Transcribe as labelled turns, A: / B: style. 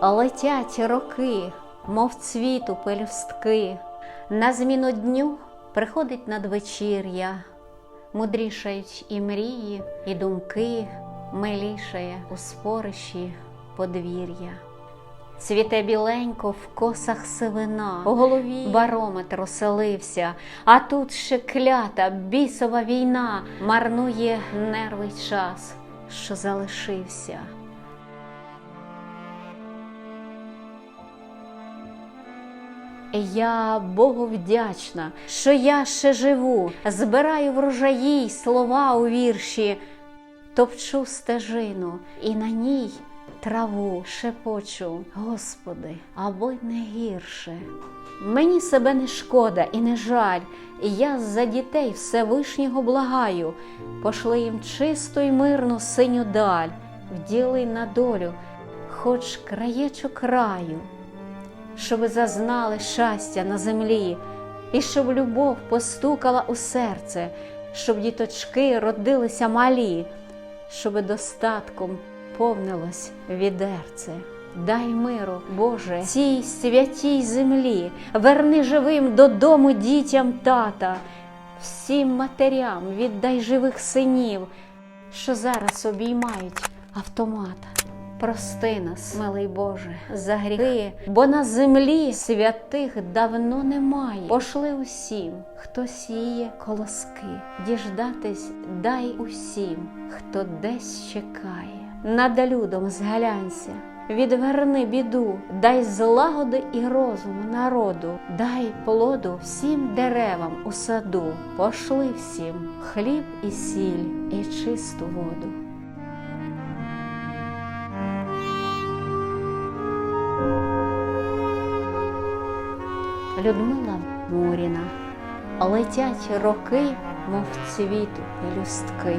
A: Летять роки, мов цвіту пелюстки. На зміну дню приходить надвечір'я, мудрішають і мрії, і думки, милішає у спорищі подвір'я. Цвіте біленько в косах сивина, у голові барометр оселився, а тут ще клята бісова війна марнує нерви час, що залишився. Я Богу вдячна, що я ще живу, збираю врожаї й слова у вірші, топчу стежину і на ній траву шепочу, Господи, аби не гірше. Мені себе не шкода і не жаль, і я за дітей Всевишнього благаю, пошли їм чисту й мирну синю даль, вділи на долю, хоч краєчок краю щоби зазнали щастя на землі, і щоб любов постукала у серце, щоб діточки родилися малі, щоби достатком повнилось відерце. Дай миру, Боже, цій святій землі, верни живим додому дітям тата, всім матерям віддай живих синів, що зараз обіймають автомата. Прости нас, милий Боже, за гріхи, бо на землі святих давно немає. Пошли усім, хто сіє колоски, діждатись дай усім, хто десь чекає. Над людом зглянься, відверни біду, дай злагоди і розуму народу, дай плоду всім деревам у саду, пошли всім хліб і сіль, і чисту воду. Людмила Муріна. Летять роки, мов цвіту пелюстки.